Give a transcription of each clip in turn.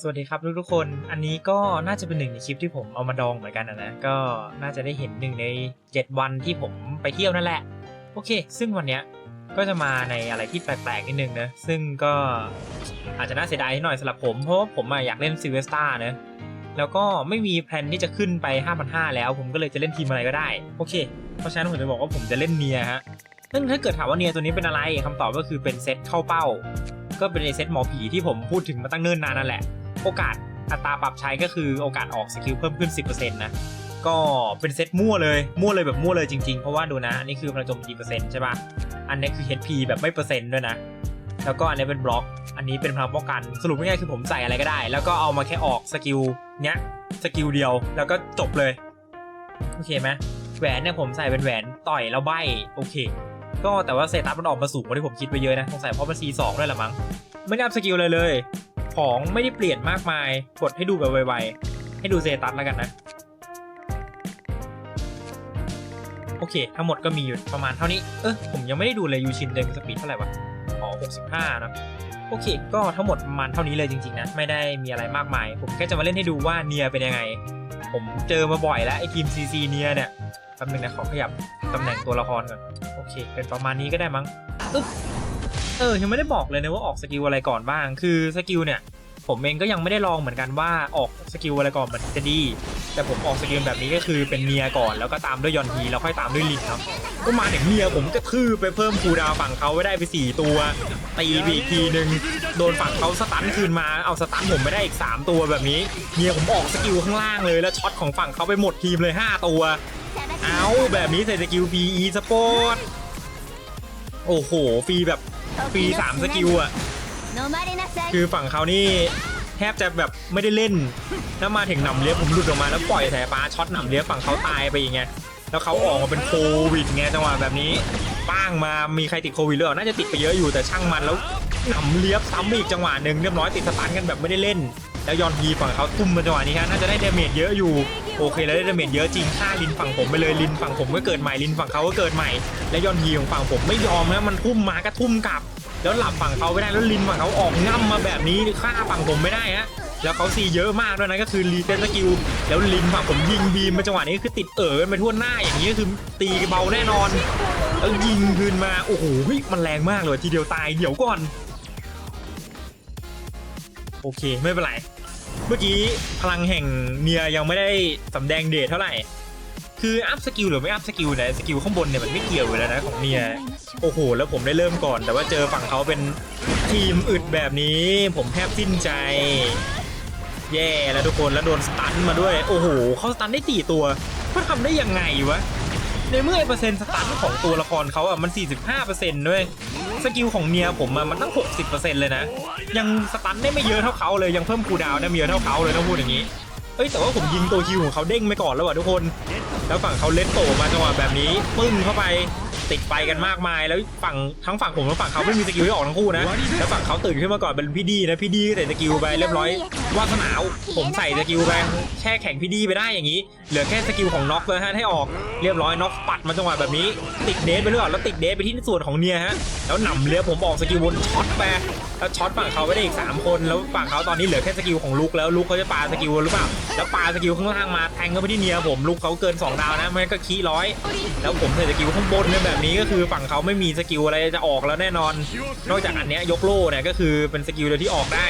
สวัสดีครับทุกทุกๆคน อันนี้ก็น่าจะเป็นหนึ่งในคลิปที่ผมเอามาดองเหมือนกันนะ ก็น่าจะได้เห็นหนึ่งใน 7 วันที่ผมไปเที่ยวนั่นแหละ โอเค ซึ่งวันเนี้ยก็จะมาในอะไรที่แปลกๆนิดนึงนะ ซึ่งก็อาจจะน่าเสียดายหน่อยสำหรับผม เพราะว่าผมอยากเล่นซิเวสตานะ แล้วก็ไม่มีแพลนที่จะขึ้นไป 5,500 แล้ว ผมก็เลยจะเล่นทีมอะไรก็ได้ โอเค เพราะฉะนั้นผมจะบอกว่าผมจะเล่นเนียฮะ ซึ่งถ้าเกิดถามว่าเนียตัวนี้เป็นอะไรคำตอบก็คือเป็นเซตเข้าเป้า ก็เป็นเซตหมอผีที่ผมพูดถึงมาตั้งเนิ่นนานนั่นแหละ โอกาสอัตราปรับใช้ก็คือโอกาสออกสกิลเพิ่มขึ้น 10%นะก็เป็นเซตมั่วเลยมั่วเลยแบบมั่วเลยจริงๆ เพราะว่าดูนะ อันนี้คือพลังโจมตีเปอร์เซ็นต์ใช่ปะอันนี้คือ HP แบบไม่เปอร์เซ็นต์ด้วยนะ แล้วก็อันนี้เป็นบล็อก อันนี้เป็นพลังป้องกัน สรุปง่ายๆคือผมใส่อะไรก็ได้ แล้วก็เอามาแค่ออกสกิลเนี้ยสกิลเดียวแล้วก็จบเลย โอเคไหมแหวนเนี่ยผมใส่เป็นแหวนต่อยแล้วใบโอเค ก็แต่ว่าเซตัสมันออกมาสูงกว่าที่ผมคิดไปเยอะนะสงสัยเพราะมัน C2 ด้วยละมั้งไม่ได้อัพสกิลเลยเลย ของไม่ได้เปลี่ยนมากมาย กดให้ดูแบบไวๆ ให้ดูเซตัสแล้วกันนะ โอเค ทั้งหมดก็มีอยู่ประมาณเท่านี้ เออผมยังไม่ได้ดูเลยยูชินเดินสปีดเท่าไหร่วะอ๋อ65นะโอเค ก็ทั้งหมดประมาณเท่านี้เลยจริงๆนะ ไม่ได้มีอะไรมากมาย ผมแค่จะมาเล่นให้ดูว่าเนียเป็นยังไง ผมเจอมาบ่อยแล้วไอ้ทีม CC เนียเนี่ยแป๊บนึงนะขอขยับตำแหน่งตัวละครก่อน โอเค เป็นประมาณนี้ก็ได้มั้งอึ๊บ เออยังไม่ได้บอกเลยนะว่าออกสกิลอะไรก่อนบ้าง คือสกิลเนี่ยผมเองก็ยังไม่ได้ลองเหมือนกันว่าออกสกิลอะไรก่อนมันจะดี แต่ผมออกสกิลแบบนี้ก็คือเป็นเนียก่อนแล้วก็ตามด้วยยอนทีแล้วค่อยตามด้วยลินครับ ก็มาถึงเนียผมก็ทื่อไปเพิ่มคูดาวฝั่งเขาไว้ได้ไป 4 ตัว ตีไปอีกทีนึง โดนฝั่งเขาสตันคืนมาเอาสตันผมไม่ได้อีก 3 ตัวแบบนี้เนียผมออกสกิลข้างล่างเลยแล้วช็อตของฝั่งเขาไปหมดทีมเลย 5 ตัว เอาแบบนี้ใส่สกิลฟรีอีสปอร์ตโอ้โห ฟรีแบบ ฟรี3สกิลอะคือฝั่งเขานี่แทบจะแบบไม่ได้เล่น แล้วมาถึงหนำเลี้ยบผมหลุดออกมาแล้วปล่อยสายฟ้าช็อตหนำเลี้ยบฝั่งเขาตายไปอย่างเงี้ย แล้วเขาออกมาเป็นโควิดไงจังหวะแบบนี้ป้างมามีใครติดโควิดหรือเปล่าน่าจะติดไปเยอะอยู่แต่ช่างมันแล้วหนำเลี้ยบซ้ำอีกจังหวะหนึ่งเรียบร้อยติดสตันกันแบบไม่ได้เล่น แล้วยอนทีฝั่งเขาตุ้มมาจังหวะนี้ครับน่าจะได้ดาเมจเยอะอยู่โอเคแล้วได้ดาเมจเยอะจริงฆ่าลินฝั่งผมไปเลยลินฝั่งผมก็เกิดใหม่ลินฝั่งเขาก็เกิดใหม่ และยอนทีของฝั่งผมไม่ยอมนะมันทุ่มมาก็ทุ่มกลับ แล้วหลับฝั่งเขาไม่ได้แล้วลินฝั่งเขาออกง่ำมาแบบนี้ฆ่าฝั่งผมไม่ได้ฮะแล้วเขาซีเยอะมากด้วยนะก็คือรีเซนสกิลแล้วลินฝั่งผมยิงบีมมาจังหวะนี้คือติดเอ๋อกันไปทั่วหน้าอย่างนี้ก็คือตีเบาแน่นอน แล้วยิงคืนมาโอ้โหมันแรงมากเลยทีเดียวตายเดี๋ยวก่อน โอเค ไม่เป็นไร เมื่อกี้พลังแห่งเนียยังไม่ได้สำแดงเดชเท่าไหร่ คืออัพสกิลหรือไม่อัพสกิลเนี่ยสกิลข้างบนเนี่ยมันไม่เกี่ยวอยู่แล้วนะของเนียโอ้โห แล้วผมได้เริ่มก่อน แต่ว่าเจอฝั่งเขาเป็นทีมอึดแบบนี้ ผมแทบสิ้นใจ แย่แล้วทุกคนแล้วโดนสตันมาด้วย โอ้โหเขาสตันได้สี่ตัวเขาทำได้ยังไงวะในเมื่อไอเปอร์เซ็นต์สตันของตัวละครเขาอะมัน 45%ด้วย สกิลของเนียผมอะมันตั้ง 60%เลยนะ ยังสตันได้ไม่เยอะเท่าเขาเลยยังเพิ่มคูดาวได้ไม่เยอะเท่าเขาเลยต้องพูดอย่างนี้เอ้ยแต่ว่าผมยิงตัวคิวของเขาเด้งไปก่อนแล้วว่ะทุกคน แล้วฝั่งเขาเลตโตมาจังหวะแบบนี้ปึ้งเข้าไป ติดไปกันมากมาย แล้วฝั่งทั้งฝั่งผมและฝั่งเขาไม่มีสกิลให้ออกทั้งคู่นะแล้วฝั่งเขาตื่นขึ้นมาก่อนเป็นพี่ดีนะพี่ดีก็ใส่สกิลไปเรียบร้อยวาสนาผมใส่สกิลไปแช่แข็งพี่ดีไปได้อย่างนี้ เหลือแค่สกิลของน็อกเลยฮะให้ออกเรียบร้อยน็อกปัดมาจังหวะแบบนี้ ติดเดสไปเรื่อยแล้วติดเดสไปที่ส่วนของเนียฮะแล้วหนำเรือผมออกสกิลบนช็อตไปแล้วช็อตฝั่งเขาไปได้อีกสามคนแล้วฝั่งเขาตอนนี้เหลือแค่สกิลของลุกแล้วลุกเขาจะปาสกิลหรือเปล่าแล้วปาสกิลข้างล่างมาแทงเข้าไปที่เนียผมลุกเขาเกินสองดาวนะมันก็คีร้อย แล้วผมใส่สกิลข้างบนเนี่ยแบบนี้ก็คือฝั่งเขาไม่มีสกิลอะไรจะออกแล้วแน่นอน นอกจากอันเนี้ยยกโล่เนี่ยก็คือเป็นสกิลเดียวที่ออกได้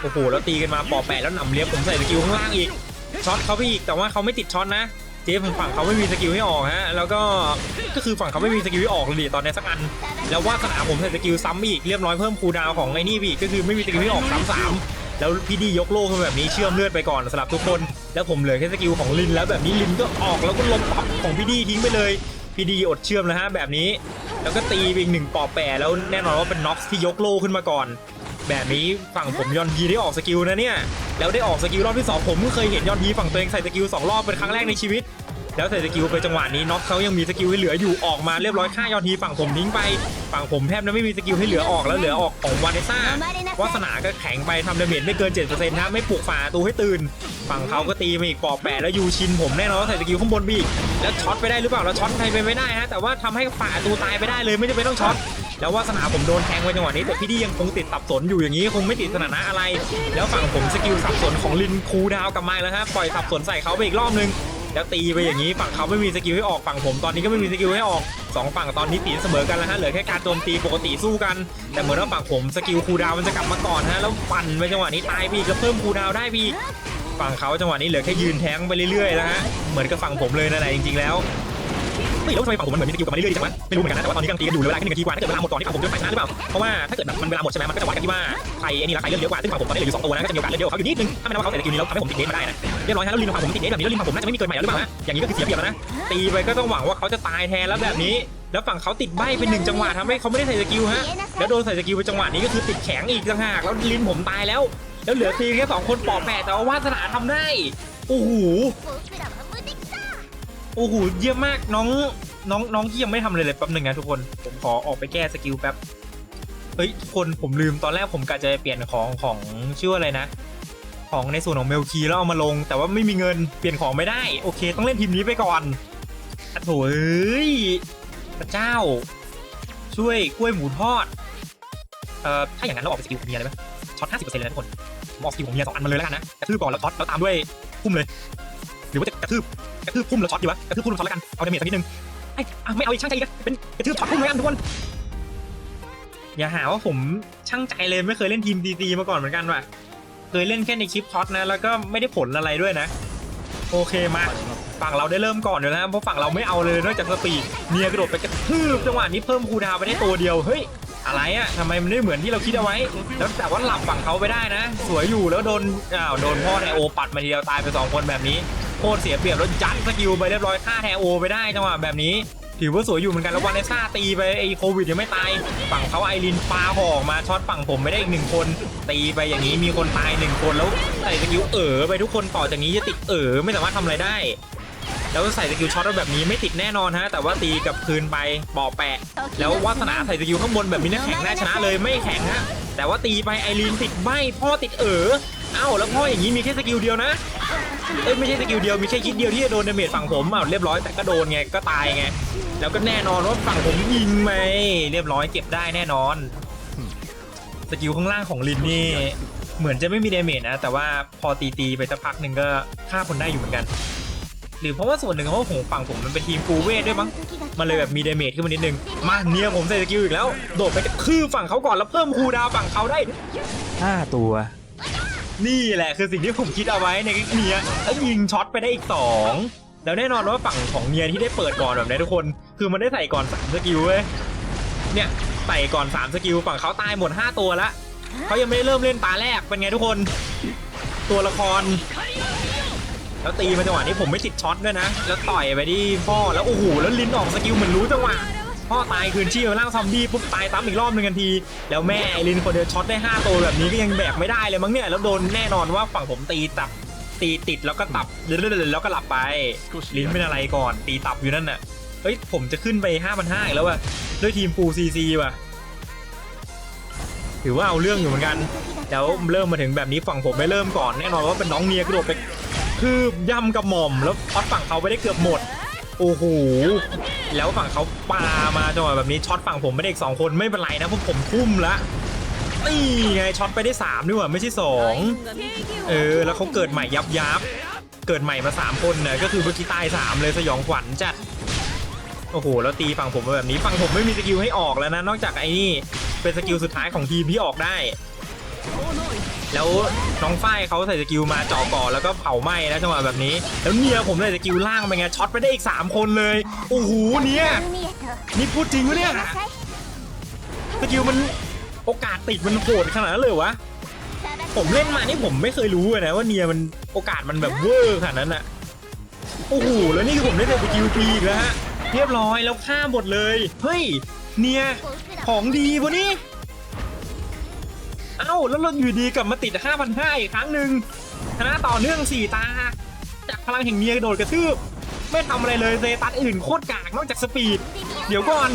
โอ้โหแล้วตีกันมาปอแปะแล้วหนำเลี้ยบผมใส่สกิลข้างล่างอีกช็อตเขาไปอีกแต่ว่าเขาไม่ติดช็อตนะ เจฟฝั่งเขาไม่มีสกิลให้ออกฮะแล้วก็ก็คือฝั่งเขาไม่มีสกิลให้ออกเลยดิตอนนี้สักอันแล้วว่าสนามผมใส่สกิลซ้ำอีกเรียบร้อยเพิ่มคูดาวของไอ้นี่อีกก็คือไม่มีสกิลให้ออกซ้ำสามแล้วพี่ดียกโล่ขึ้นแบบนี้เชื่อมเลือดไปก่อนสำหรับทุกคน แล้วผมเหลือแค่สกิลของลินแล้วแบบนี้ลินก็ออกแล้วก็ลบปับของพี่ดีทิ้งไปเลยพี่ดีอดเชื่อมแล้วฮะแบบนี้ แล้วก็ตีไปอีกหนึ่งปอแปรแล้วแน่นอนว่าเป็นน็อกซ์ที่ยกโล่ขึ้นมาก่อน แบบนี้ฝั่งผมยอนทีได้ออกสกิลนะเนี่ย แล้วได้ออกสกิลรอบที่สองผมเพิ่งเคยเห็นยอนทีฝั่งตัวเองใส่สกิลสองรอบเป็นครั้งแรกในชีวิต แล้วใส่สกิลไปจังหวะนี้น็อกเขายังมีสกิลให้เหลืออยู่ออกมาเรียบร้อยฆ่ายอนทีฝั่งผมทิ้งไป ฝั่งผมแทบจะไม่มีสกิลให้เหลือออกแล้วเหลือออกของวานเนซ่าวาสนาก็แข็งไปทำดาเมจไม่เกิน7%นะไม่ปลุกฝาตูให้ตื่น ฝั่งเขาก็ตีมาอีกปอกแปะแล้วยูชินผมแน่นอนใส่สกิลข้างบนบีกแล้วช็อตไปได้หรือเปล่าแล้วช็อตใครไปไม่ได้ฮะแต่ว่าทำให้ฝาตูตายไปได้เลยไม่จำเป็นต้องช็อต แล้ววาสนาผมโดนแทงไปจังหวะนี้ แต่พี่ดียังคงติดสับสนอยู่อย่างนี้คงไม่ติดสถานะอะไร แล้วฝั่งผมสกิลสับสนของลินคูดาวกลับมาแล้วฮะปล่อยสับสนใส่เขาไปอีกรอบนึงแล้วตีไปอย่างนี้ฝั่งเขาไม่มีสกิลให้ออกฝั่งผมตอนนี้ก็ไม่มีสกิลให้ออกสองฝั่งตอนนี้ตีเสมอกันแล้วฮะเหลือแค่การโจมตีปกติสู้กัน แต่เหมือนว่าฝั่งผมสกิลคูดาวมันจะกลับมาก่อนฮะแล้วปั่นไปจังหวะนี้ตายไปอีกแล้วเพิ่มคูดาวได้ไปอีกฝั่งเขาจังหวะนี้เหลือแค่ยืนแทงไปเรื่อยๆแล้วฮะเหมือนกับฝั่งผมเลยนั่นแหละจริงๆแล้ว ไม่รู้ทำไมฝั่งผมมันเหมือนมีสกิลกลับมาเรื่อยๆจังวะไม่รู้เหมือนกันนะแต่ว่าตอนนี้กำลังตีกันอยู่เหลือเวลาแค่หนึ่งนาทีกว่าถ้าเกิดเวลาหมดก่อนที่ฝั่งผมจะไปชนะหรือเปล่าเพราะว่าถ้าเกิดแบบมันเวลาหมดใช่ไหมมันก็จะวัดกันที่ว่าใครไอ้นี่ละใครเลือดเยอะกว่าซึ่งฝั่งผมตอนนี้เหลืออยู่สองตัวนะก็จะมีโอกาสเลือดเยอะกว่าเขาอยู่นิดนึงถ้าไม่นับว่าเขาใส่สกิลนี้แล้วทำให้ผมติดเดนมาได้นะเรียบร้อยฮะแล้วลินฝั่งผมติดเดนแบบนี้แล้วลินฝั่งผมน่าจะไม่มีเกินใหม่แล้วหรือเปล่าฮะอย่างนี้ก็คือเสียเปรียบแล้วนะตีไปก็ต้องหวังว่าเขาจะตายแทนแล้วแบบนี้ แล้วฝั่งเขาติดใบเป็นหนึ่งจังหวะทำให้เขาไม่ได้ใส่สกิลฮะแล้วโดนใส่สกิลไปจังหวะนี้ก็คือติดแข็งอีกต่างหากแล้วลินผมตายแล้วแล้วเหลือทีแค่สองคนปอกแปดแต่ว่าวาสนาทำได้โอ้โห โอ้โหเยี่ยมมากน้องน้องน้องที่ยังไม่ทำเลยเลยแป๊บหนึ่งนะทุกคนผมขอออกไปแก้สกิลแป๊บเฮ้ยทุกคนผมลืมตอนแรกผมกะจะเปลี่ยนของของชื่ออะไรนะ ของในส่วนของเมลคีแล้วเอามาลง แต่ว่าไม่มีเงินเปลี่ยนของไม่ได้ โอเค ต้องเล่นทีมนี้ไปก่อนอะโถเอ้ยพระเจ้า ช่วยกล้วยหมูทอดเอ่อถ้าอย่างนั้นเราออกไปสกิลของเมียเลยไหมช็อต50%เลยนะทุกคนผมออกสกิลของเมียสองอันมาเลยแล้วกันนะกระทืบก่อนแล้วช็อตแล้วตามด้วยพุ่มเลย หรือว่าจะกระทืบกระทืบพุ่มแล้วช็อตดีวะกระทืบพุ่มแล้วช็อตแล้วกันเอาเดเมจสักนิดนึงไอ้อะไม่เอาอีกช่างใจอีกเป็นกระทืบช็อตพุ่มแล้วกันทุกคนอย่าหาว่าผมช่างใจเลยไม่เคยเล่นทีมดีซีมาก่อนเหมือนกันว่ะเคยเล่นแค่ในคลิปช็อตนะแล้วก็ไม่ได้ผลอะไรด้วยนะ โอเคมาฝั่งเราได้เริ่มก่อนอยู่แล้วนะเพราะฝั่งเราไม่เอาเลยนอกจากสปีดเนียกระโดดไปกระทืบจังหวะนี้เพิ่มคูดาวไปได้ตัวเดียวเฮ้ยอะไรอะทำไมมันไม่เหมือนที่เราคิดเอาไว้ แล้วแต่ว่าหลับฝั่งเขาไปได้นะ สวยอยู่แล้วโดนอ้าวโดนพ่อไทโอปัดมาทีเดียวตายไปสองคนแบบนี้ โคตรเสียเปรียบแล้วยัดสกิลไปเรียบร้อยฆ่าแทโอไปได้จังหวะแบบนี้ ถือว่าสวยอยู่เหมือนกันแล้ววันเลซ่าตีไปไอโควิดยังไม่ตาย ฝั่งเขาไอรินปาหอกมาช็อตฝั่งผมไม่ได้อีกหนึ่งคน ตีไปอย่างนี้มีคนตายหนึ่งคนแล้วใส่สกิลเอ๋อไปทุกคนต่อจากนี้จะติดเอ๋อไม่สามารถทำอะไรได้ แล้วใส่สกิลช็อตแบบนี้ไม่ติดแน่นอนฮะแต่ว่าตีกลับคืนไปปอแปะ แล้ววาสนาใส่สกิลข้างบนแบบนี้นะแข็งแน่ชนะเลยไม่แข็งฮะแต่ว่าตีไปไอรีนติดใบพ่อติดเอ๋อเอ้าแล้วพ่ออย่างนี้มีแค่สกิลเดียวนะเอ้ยไม่ใช่สกิลเดียวมีแค่คิดเดียวที่จะโดนดาเมจฝั่งผมอ้าวเรียบร้อยแต่ก็โดนไงก็ตายไงแล้วก็แน่นอนว่าฝั่งผมยิงไหมเรียบร้อยเก็บได้แน่นอนสกิลข้างล่างของลินนี่เหมือนจะไม่มีดาเมจนะ แต่ว่าพอตีตีไปสักพักหนึ่งก็ฆ่าคนได้อยู่เหมือนกัน หรือเพราะว่าส่วนหนึ่งเพราะว่าฝั่งผมมันเป็นทีมฟูเวทด้วยมั้งมันเลยแบบมีดาเมจขึ้นมานิดนึงมาเนี่ยผมใส่สกิลอีกแล้ว โดดไปกระทืบฝั่งเขาก่อนแล้วเพิ่มคูดาวฝั่งเขาได้ห้าตัว นี่แหละคือสิ่งที่ผมคิดเอาไว้ในเนียแล้วยิงช็อตไปได้อีกสองแล้วแน่นอนว่าฝั่งของเนียที่ได้เปิดก่อนแบบนี้ทุกคน คือมันได้ใส่ก่อนสามสกิลเว้ยเนี่ยใส่ก่อนสามสกิลฝั่งเขาตายหมดห้าตัวละเขายังไม่ได้เริ่มเล่นตาแรกเป็นไงทุกคน ตัวละคร แล้วตีมาจังหวะนี้ผมไม่ติดช็อตด้วยนะ แล้วต่อยไปที่พ่อแล้วโอ้โหแล้วลิ้นออกสกิลเหมือนรู้จังหวะ พ่อตายคืนชีพมาล่างซอมบี้ปุ๊บตายซ้ำอีกรอบหนึงทันที แล้วแม่ไอรินคนเดียวช็อตได้ 5 ตัวแบบนี้ก็ยังแบกไม่ได้เลยมั้งเนี่ยแล้วโดนแน่นอนว่าฝั่งผมตีตับตีติดแล้วก็ตับแล้วก็หลับไปลิ้นเป็นอะไรก่อน ตีตับอยู่นั่นน่ะเฮ้ยผมจะขึ้นไป5 5 0 0อีกแล้วว่ะด้วยทีมฟูซีซีว่ะถือว่าเอาเรื่องอยู่เหมือนกันแล้วเริ่มมาถึงแบบนี้ฝั่งผมไม่เริ่มก่อนแน่นอนว่าเป็นน้องเนียกระโดดไปคือย่ำกระหม่อมแล้วช็อตฝั่งเขาไปได้เกือบหมด โอ้โห แล้วฝั่งเขาปามาจังหวะแบบนี้ช็อตฝั่งผมไม่ได้อีกสองคนไม่เป็นไรนะพวกผมทุ่มละนี่ไงช็อตไปได้สามนี่หว่าไม่ใช่สองเออแล้วเขาเกิดใหม่ยับยับเกิดใหม่มาสามคนนะก็คือเมื่อกี้ตายสามเลยสยองขวัญจัดโอ้โหแล้วตีฝั่งผมมาแบบนี้ฝั่งผมไม่มีสกิลให้ออกแล้วนะนอกจากไอ้นี่เป็นสกิลสุดท้ายของทีมที่ออกได้ แล้วน้องฝ้ายเขาใส่สกิลมาเจาะก่อแล้วก็เผาไหม้นะจังหวะแบบนี้ แล้วเนี่ยผมใส่สกิลล่างไปไงช็อตไปได้อีก 3 คนเลยโอ้โหเนี่ยนี่พูดจริงวะเนี่ยสกิลมันโอกาสติดมันโหดขนาดนั้นเลยวะผมเล่นมานี่ผมไม่เคยรู้เลยนะว่าเนียมันโอกาสมันแบบเวอร์ขนาดนั้นอะโอ้โหแล้วนี่คือผมได้ใส่สกิลปีอีกแล้วฮะเรียบร้อยแล้วฆ่าหมดเลย เฮ้ย เนียของดีวะนี่ เอ้าแล้วเราอยู่ดีกลับมาติด 5,500 อีกครั้งหนึ่งชนะต่อเนื่อง 4 ตา จากพลังแห่งเนียโดดกระทืบ ไม่ทำอะไรเลยเซตัสอื่นโคตรกากนอกจากสปีด เดี๋ยวก่อน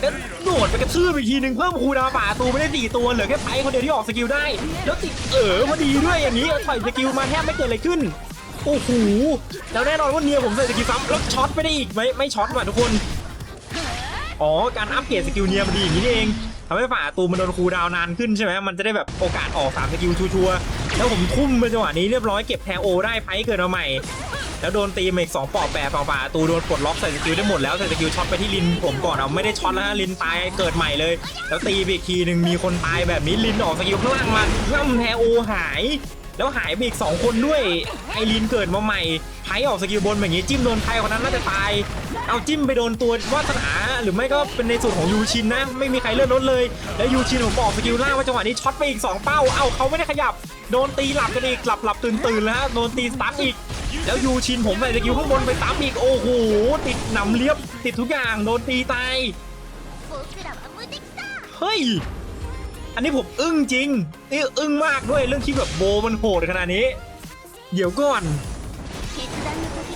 แล้วโดดไปกระทืบอีกทีหนึ่งเพิ่มคูดาวป่าตูไม่ได้4ตัวเหลือแค่ไปคนเดียวที่ออกสกิลได้ แล้วติดเออพอดีด้วยอย่างนี้ถอยสกิลมาแทบไม่เกิดอะไรขึ้นโอ้โหแล้วแน่นอนว่าเนียผมใส่สกิลซ้ำแล้วช็อตไม่ได้อีกไม่ไม่ช็อตว่ะทุกคนอ๋อการอัปเกรดสกิลเนียมันดีอย่างนี้เอง ทำให้ฝ่าตูมันโดนคูดาวนานขึ้นใช่ไหมมันจะได้แบบโอกาสออกสามสกิลชัวร์แล้วผมทุ่มไปจังหวะนี้เรียบร้อยเก็บแทโอได้ไพ่เกิดมาใหม่ แล้วโดนตีมาอีกสองปอกแปรฝั่งฝ่าตูโดนปลดล็อกใส่สกิลได้หมดแล้วใส่สกิลช็อตไปที่ลินผมก่อนเอาไม่ได้ช็อตแล้วฮะลินตายเกิดใหม่เลย แล้วตีไปอีกทีหนึ่งมีคนตายแบบนี้ลินออกสกิลข้างล่างมาล่ำแทโอหายแล้วหายไปอีก 2 คนด้วย ไอรีนเกิดมาใหม่ไพออกสกิลบนแบบนี้ จิ้มโดนใครคนนั้นน่าจะตาย เอาจิ้มไปโดนตัววาสนา หรือไม่ก็เป็นในส่วนของยูชินนะ ไม่มีใครเลื่อนรถเลย แล้วยูชินผมบอกสกิลล่าว่าจังหวะนี้ช็อตไปอีก 2 เป้า เอ้าเขาไม่ได้ขยับ โดนตีหลับกันอีกหลับหลับตื่นตื่นแล้วโดนตีสตาร์อีก แล้วยูชินผมใส่สกิลข้างบนไปตามอีก โอ้โห ติดหนำเลียบ ติดทุกอย่าง โดนตีตาย เฮ้ย อันนี้ผมอึ้งจริงนี่อึ้งมากด้วยเรื่องที่แบบโบมันโหดขนาดนี้ เดี๋ยวก่อน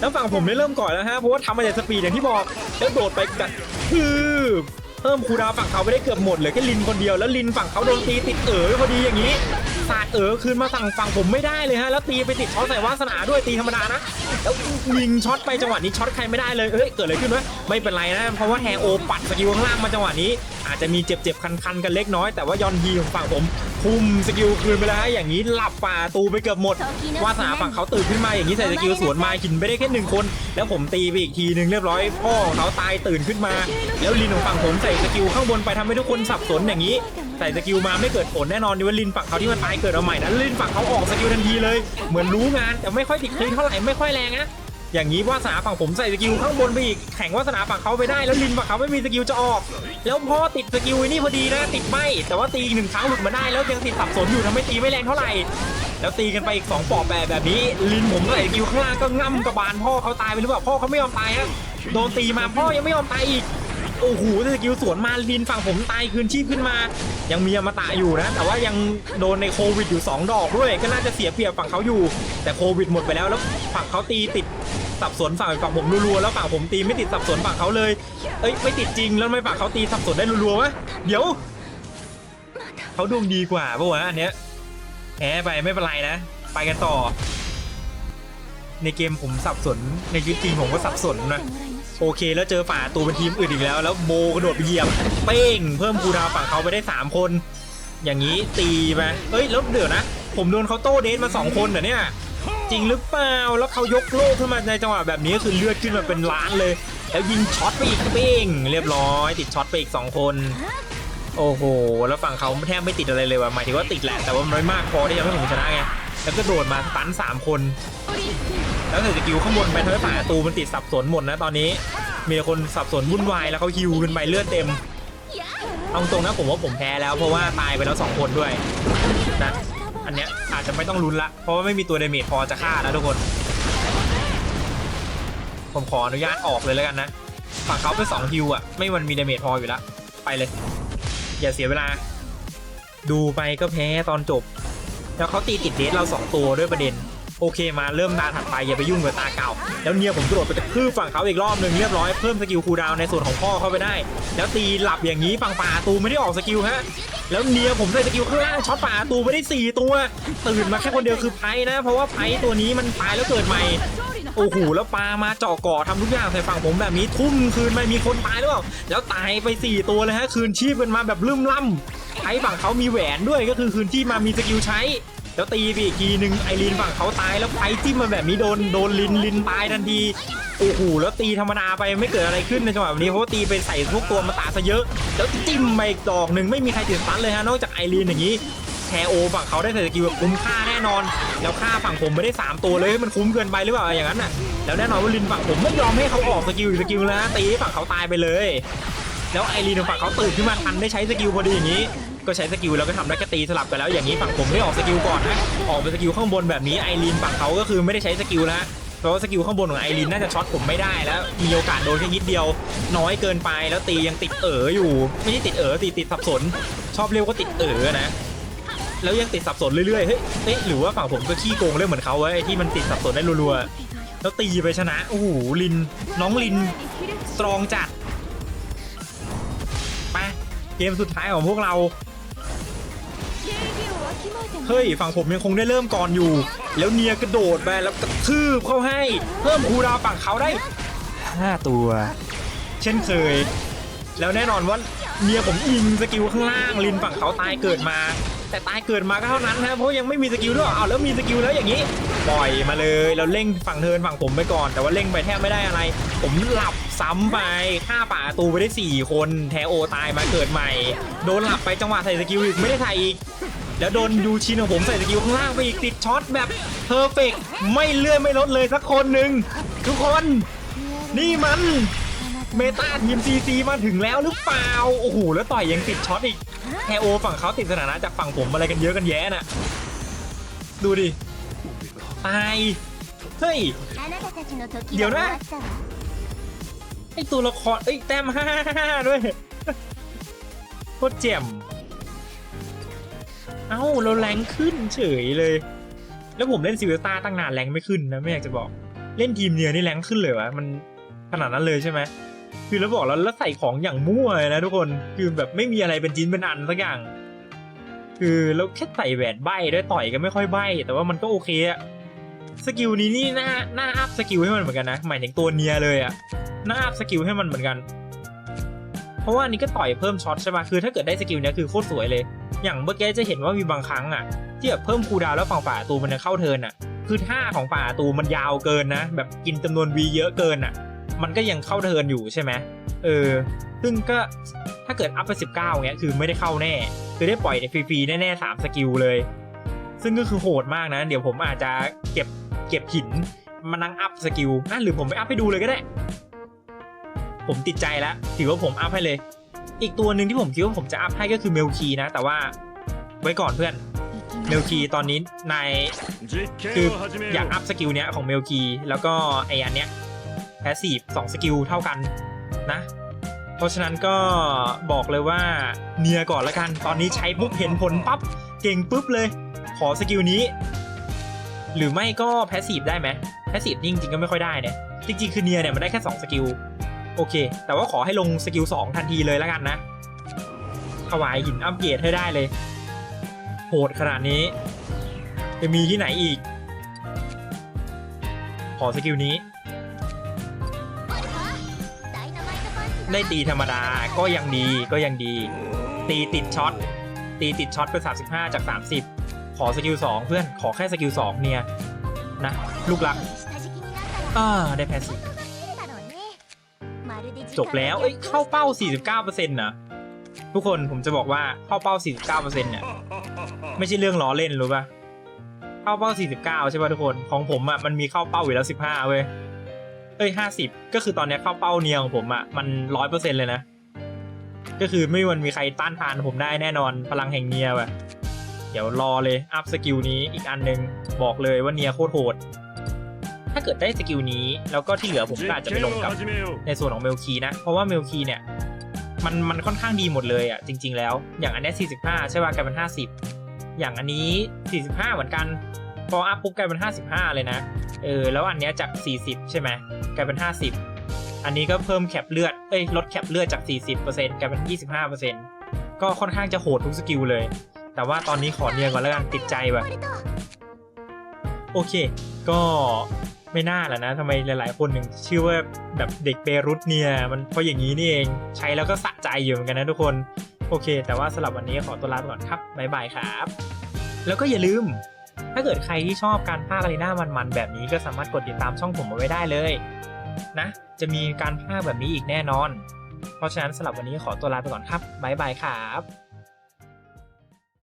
แล้วฝั่งผมไม่เริ่มก่อนแล้วฮะ เพราะว่าทำมาจากสปีดอย่างที่บอก แล้วโดดไปกัน คือเพิ่มคูดาวฝั่งเขาไปได้เกือบหมดเหลือแค่ลินคนเดียวแล้วลินฝั่งเขาโดนตีติดเอ๋อพอดีอย่างนี้ สาดเอ๋อคืนมาฝั่งฝั่งผมไม่ได้เลยฮะแล้วตีไปติดช็อตใส่วาสนาด้วยตีธรรมดานะแล้วยิงช็อตไปจังหวะนี้ช็อตใครไม่ได้เลยเอ้ยเกิดอะไรขึ้นวะไม่เป็นไรนะเพราะว่าแฮโอปัดสกิลข้างล่างมาจังหวะนี้ อาจจะมีเจ็บๆคันๆกันเล็กน้อยแต่ว่ายอนฮีของฝั่งผมคุมสกิลคืนไปแล้วฮะอย่างนี้หลับป่าตูไปเกือบหมดวาสนาฝั่งเขาตื่นขึ้นมาอย่างนี้ใส่สกิลสวนมาหินไปได้แค่หนึ่งคน แล้วผมตีไปอีกทีหนึ่งเรียบร้อยพ่อของเขาตายตื่นขึ้นมา แล้วลินของฝั่งผมใส่สกิลข้างบนไปทำให้ทุกคนสับสนอย่างนี้ ใส่สกิลมาไม่เกิดผลแน่นอนดิว่าลินฝั่งเขาที่มันตายเกิดเอาใหม่นะลินฝั่งเขาออกสกิลทันทีเลย เหมือนรู้งานแต่ไม่ค่อยติดคลีนเท่าไหร่ไม่ค่อยแรงนะอย่างนี้วาสนาฝั่งผมใส่สกิลข้างบนไปอีกแข่งวาสนาฝั่งเขาไปได้แล้วลินฝั่งเขาไม่มีสกิลจะออก แล้วพอติดสกิลอ้นี่พอดีนะติดไม่แต่ว่าตีอีกหนึ่งครั้งหลุดมาได้แล้วยังติดสับสนอยู่ทำให้ตีไม่แรงเท่าไหร่แล้วตีกันไปอีก2ปอกแปรแบบนี้ ลินผมใส่สกิลข้างล่างก็ง่ำกระบาลพ่อเขาตายไปหรือเปล่าพ่อเขาไม่ยอมตายฮะโดนตีมาพ่อยังไม่ยอมตายอีก โอ้โหสกิลสวนมาลินฝั่งผมตายคืนชีพขึ้นมา ยังมีอมตะอยู่นะ แต่ว่ายังโดนในโควิดอยู่ 2 ดอกด้วย ก็น่าจะเสียเปรียบฝั่งเขาอยู่ แต่โควิดหมดไปแล้วแล้วฝั่งเขาตีติดสับสนฝั่งฝั่งผมรัวๆแล้วฝั่งผมตีไม่ติดสับสนฝั่งเขาเลย เอ้ยไม่ติดจริงแล้วไม่ฝั่งเขาตีสับสนได้รัวๆวะเดี๋ยวเขาดวงดีกว่าปะวะอันเนี้ยแพ้ไปไม่เป็นไรนะ ไปกันต่อ ในเกมผมสับสนในชีวิตจริงผมก็สับสนนะ โอเคแล้วเจอฝ่าตูเป็นทีมอื่นอีกแล้ว แล้วโบกระโดดไปเหยียบ เป้ง เพิ่มคูดาวฝั่งเขาไปได้ 3 คน อย่างนี้ตีไปเอ้ยแล้วเดี๋ยวนะ ผมโดนเขาโต้เดทมา2คนเหรอเนี่ย จริงหรือเปล่า แล้วเขายกโลกขึ้นมาในจังหวะแบบนี้ก็คือเลือดขึ้นมาเป็นล้านเลย แล้วยิงช็อตไปอีกเป้ง เรียบร้อย ติดช็อตไปอีก 2 คน โอ้โห แล้วฝั่งเขาแทบไม่ติดอะไรเลยว่ะหมายถึงว่าติดแหละแต่ว่ามันไม่มากพอที่จะให้ผมชนะไงแล้วก็โดดมาตันสามคน แล้วใส่สกิลข้างบนไปทำให้ฝ่ายประตูมันติดสับสนหมดนะตอนนี้ มีคนสับสนวุ่นวายแล้วเขาฮิวขึ้นไปเลือดเต็มเอาตรงนะผมว่าผมแพ้แล้วเพราะว่าตายไปแล้วสองคนด้วยนะอันเนี้ยอาจจะไม่ต้องลุ้นละ เพราะว่าไม่มีตัวเดเมจพอจะฆ่าแล้วทุกคน ผมขออนุญาตออกเลยแล้วกันนะฝั่งเขาไปสองฮิวอะไม่มันมีเดเมจพออยู่แล้วไปเลย อย่าเสียเวลา ดูไปก็แพ้ตอนจบ แล้วเขาตีติดเดทเราสองตัวด้วยประเด็น โอเคมาเริ่มตาถัดไปอย่าไปยุ่งกับตาเก่า แล้วเนี่ยผมกระโดดไปกระทืบฝั่งเขาอีกรอบหนึ่งเรียบร้อยเพิ่มสกิลคูดาวในส่วนของพ่อเข้าไปได้ แล้วตีหลับอย่างนี้ฝั่งป่าตูไม่ได้ออกสกิลฮะแล้วเนียผมใส่สกิลข้างล่างช็อตป่าตูไม่ได้สี่ตัว ตื่นมาแค่คนเดียวคือไพ่นะ เพราะว่าไพ่ตัวนี้มันตายแล้วเกิดใหม่โอ้โหแล้วปลามาเจาะก่อทำทุกอย่างใส่ฝั่งผมแบบนี้ทุ่มคืนไม่มีคนตายหรือเปล่าแล้วตายไป 4 ตัวเลยฮะคืนชีพกันมาแบบลืมล่ำไอ้ฝั่งเขามีแหวนด้วยก็คือคืนชีพมามีสกิลใช้ แล้วตีไปอีกทีหนึ่งไอรีนฝั่งเขาตายแล้วไพ่จิ้มมาแบบนี้โดนโดนลินลินตายทันทีโอ้โหแล้วตีธรรมดาไปไม่เกิดอะไรขึ้นในจังหวะแบบนี้เพราะว่าตีไปใส่พวกตัวมาตาซะเยอะ แล้วจิ้มมาอีกดอกหนึ่งไม่มีใครติดฟันเลยฮะนอกจากไอรีนอย่างนี้แทโอฝั่งเขาได้ใส่สกิลแบบคุ้มค่าแน่นอน แล้วค่าฝั่งผมไม่ได้ 3 ตัวเลยมันคุ้มเกินไปหรือเปล่าอย่างนั้นน่ะแล้วแน่นอนว่าลินฝั่งผมไม่ยอมให้เขาออกสกิลอีกสกิลแล้วนะตีฝั่งเขาตายไปเลย แล้วไอรีนฝั่งเขาตื่นขึ้นมาทันได้ใช้สกิลพอดีอย่างนี้ ก็ใช้สกิลแล้วก็ทำได้แค่ตีสลับกันแล้วอย่างนี้ฝั่งผมไม่ออกสกิลก่อนนะออกเป็นสกิลข้างบนแบบนี้ไอรีนฝั่งเขาก็คือไม่ได้ใช้สกิลแล้วเพราะว่าสกิลข้างบนของไอรีนน่าจะช็อตผมไม่ได้แล้ว มีโอกาสโดนแค่นิดเดียว น้อยเกินไปแล้วตียังติดเอ๋ออยู่ไม่ใช่ติดเอ๋อติดติดสับสน ชอบเรียกว่าติดเอ๋อนะแล้วยังติดสับสนเรื่อยๆเฮ้ยเอ๊ะหรือว่าฝั่งผมก็ขี้โกงเรื่องเหมือนเขาไว้ที่มันติดสับสนได้รัวๆแล้วตีไปชนะโอ้โหลินน้องลินสตรองจัดไปเกมสุดท้ายของพวกเรา เฮ้ยฝั่งผมยังคงได้เริ่มก่อนอยู่ แล้วเนียกระโดดไปแล้วกระทืบเข้าให้ เพิ่มคูดาวฝั่งเขาได้ 5 ตัว เช่นเคย แล้วแน่นอนว่าเมียผมยิงสกิลข้างล่างลินฝั่งเขาตายเกิดมา แต่ตายเกิดมาก็เท่านั้นนะเพราะยังไม่มีสกิลด้วยเอาแล้วมีสกิลแล้วอย่างนี้ปล่อยมาเลยแล้วเร่งฝั่งเทินฝั่งผมไปก่อน แต่ว่าเร่งไปแทบไม่ได้อะไร ผมหลับซ้ำไปฆ่าป่าตูไปได้ 4 คนแทโอตายมาเกิดใหม่ โดนหลับไปจังหวะใส่สกิลอีกไม่ได้ใส่อีก แล้วโดนดูชินของผมใส่สกิลข้างล่างไปอีกติดช็อตแบบเพอร์เฟกไม่เลื่อนไม่ลดเลยสักคนหนึ่งทุกคนนี่มันเมตาทีมซีซีมาถึงแล้วหรือเปล่า โอ้โห แล้วต่อยยังติดช็อตอีกแคโอฝั่งเขาติดสถานะจากฝั่งผมอะไรกันเยอะกันแย่น่ะ ดูดิ ตาย เฮ้ย เดี๋ยวนะ ไอตัวละครไอแต้มห้าด้วยโคตรเจ๋ม เอ้าเราแรงขึ้นเฉยเลย แล้วผมเล่นซิลเวสตาตั้งนานแรงไม่ขึ้นนะไม่อยากจะบอกเล่นทีมเนียนี่แรงขึ้นเลยวะมันขนาดนั้นเลยใช่ไหมคือแล้วบอกแล้วแล้วใส่ของอย่างมั่วเลยนะทุกคนคือแบบไม่มีอะไรเป็นจิ้นเป็นอันสักอย่าง คือแล้วแค่ใส่แหวนใบด้วยต่อยก็ไม่ค่อยใบแต่ว่ามันก็โอเคอะสกิลนี้นี่น่าน่าอัพสกิลให้มันเหมือนกันนะหมายถึงตัวเนียเลยอะน่าอัพสกิลให้มันเหมือนกัน เพราะว่าอันนี้ก็ต่อยเพิ่มช็อตใช่ปะคือถ้าเกิดได้สกิลเนี้ยคือโคตรสวยเลย อย่างเมื่อกี้จะเห็นว่ามีบางครั้งอะที่แบบเพิ่มคูดาวแล้วฝั่งป่าตูมันจะเข้าเทินอะ คือท่าของป่าตูมันยาวเกินนะ แบบกินจำนวนวีเยอะเกินอะ มันก็ยังเข้าเทินอยู่ใช่ไหมเออ ซึ่งก็ถ้าเกิดอัพไป19เงี้ยคือไม่ได้เข้าแน่ คือได้ปล่อยในฟรีๆแน่ๆสามสกิลเลย ซึ่งก็คือโหดมากนะ เดี๋ยวผมอาจจะเก็บเก็บหินมานั่งอัพสกิลอะหรือผมไปอัพให้ดูเลยก็ได้ ผมติดใจแล้วถือว่าผมอัพให้เลย อีกตัวหนึ่งที่ผมคิดว่าผมจะอัพให้ก็คือเมลคีนะ แต่ว่าไว้ก่อนเพื่อนเมลคีตอนนี้นายคืออยากอัพสกิลเนี้ยของเมลคีแล้วก็ไออันเนี้ยแพสซีฟสองสกิลเท่ากันนะ เพราะฉะนั้นก็บอกเลยว่าเนียก่อนละกัน ตอนนี้ใช้ปุ๊บเห็นผลปั๊บเก่งปุ๊บเลย ขอสกิลนี้ หรือไม่ก็แพสซีฟได้ไหมแพสซีฟจริงๆก็ไม่ค่อยได้เนี่ยจริงๆคือเนียเนี่ยมันได้แค่2สกิล โอเค แต่ว่าขอให้ลงสกิล2ทันทีเลยแล้วกันนะถวายหินอัปเกรดให้ได้เลย โหดขนาดนี้ จะมีที่ไหนอีก ขอสกิลนี้ ได้ตีธรรมดาก็ยังดีก็ยังดี ตีติดช็อต ตีติดช็อตเป็น 35 จาก 30 ขอสกิล2เพื่อนขอแค่สกิล2เนี่ย นะ ลูกลักอ่าได้แพสซีฟ จบแล้ว เอ้ยเข้าเป้า 49%นะทุกคนผมจะบอกว่าเข้าเป้า 49%เนี่ยไม่ใช่เรื่องล้อเล่นรู้ป่ะเข้าเป้า 49 ใช่ป่ะทุกคนของผมอะมันมีเข้าเป้าอยู่แล้ว 15 เว้ยเอ้ย 50 ก็คือตอนนี้เข้าเป้าเนียของผมอะมัน 100%เลยนะ ก็คือไม่มันมีใครต้านทานผมได้แน่นอนพลังแห่งเนียว่ะเดี๋ยวรอเลยอัพสกิลนี้อีกอันหนึงบอกเลยว่าเนียโคตรโหดาเกิดได้สกิลนี้ แล้วก็ที่เหลือผมก็อาจจะไปลงกับในส่วนของเมลคีนะ เพราะว่าเมลคีเนี่ยมันมันค่อนข้างดีหมดเลยอะจริง ๆ แล้ว อย่างอันนี้45 ใช่ป่ะกลายเป็น 50 อย่างอันนี้ 45 เหมือนกัน พออัพปุ๊บกลายเป็น 55 เลยนะ เออแล้วอันเนี้ยจาก 40 ใช่ไหมกลายเป็น 50 อันนี้ก็เพิ่มแคปเลือด เอ้ยลดแคปเลือดจาก 40%กลายเป็น 25%ก็ค่อนข้างจะโหดทุกสกิลเลย แต่ว่าตอนนี้ขอเนียงก่อนแล้วกันติดใจแบบโอเค ก็ ไม่น่าแหละนะทำไมหลาย ๆ คนหนึ่งชื่อว่าแบบเด็กเบรุตเนี่ย มันเพราะอย่างนี้นี่เองใช้แล้วก็สะใจอยู่เหมือนกันนะทุกคน โอเค แต่ว่าสำหรับวันนี้ขอตัวลาไปก่อนครับบ๊ายบายครับ แล้วก็อย่าลืม ถ้าเกิดใครที่ชอบการพากย์อารีนามัน ๆ แบบนี้ก็สามารถกดติดตามช่องผมเอาไว้ได้เลยนะ จะมีการพากย์แบบนี้อีกแน่นอน เพราะฉะนั้นสำหรับวันนี้ขอตัวลาไปก่อนครับบ๊ายบายครับ